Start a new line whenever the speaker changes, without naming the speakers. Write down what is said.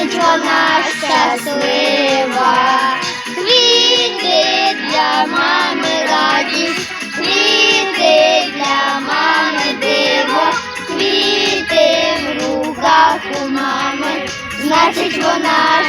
значить вона щаслива. Квіти для мами радість, квіти для мами диво, квіти в руках у мами, значить вона.